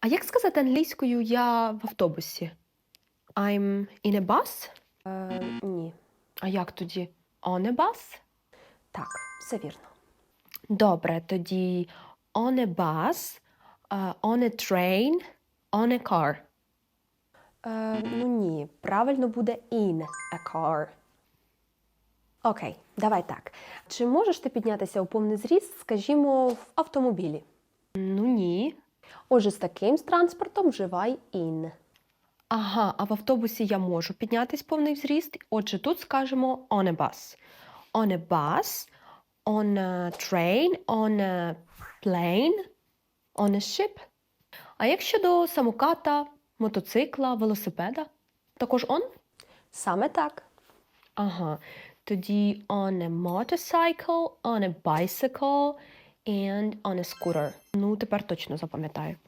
А як сказати англійською я в автобусі? I'm in a bus? Е, ні. А як тоді? On a bus? Так, все вірно. Добре, тоді on a bus, а, on a train, on a car. Е, ну ні, правильно буде in a car. Окей, давай так. Чи можеш ти піднятися у повний зріст, скажімо, в автомобілі? Отже, з таким транспортом вживай in. Ага, а в автобусі я можу піднятись повний зріст. Отже, тут скажемо on a bus. On a bus, on a train, on a plane, on a ship. А як щодо самоката, мотоцикла, велосипеда? Також on? Саме так. Ага. Тоді on a motorcycle, on a bicycle and on a scooter. Ну, тепер точно запам'ятаю.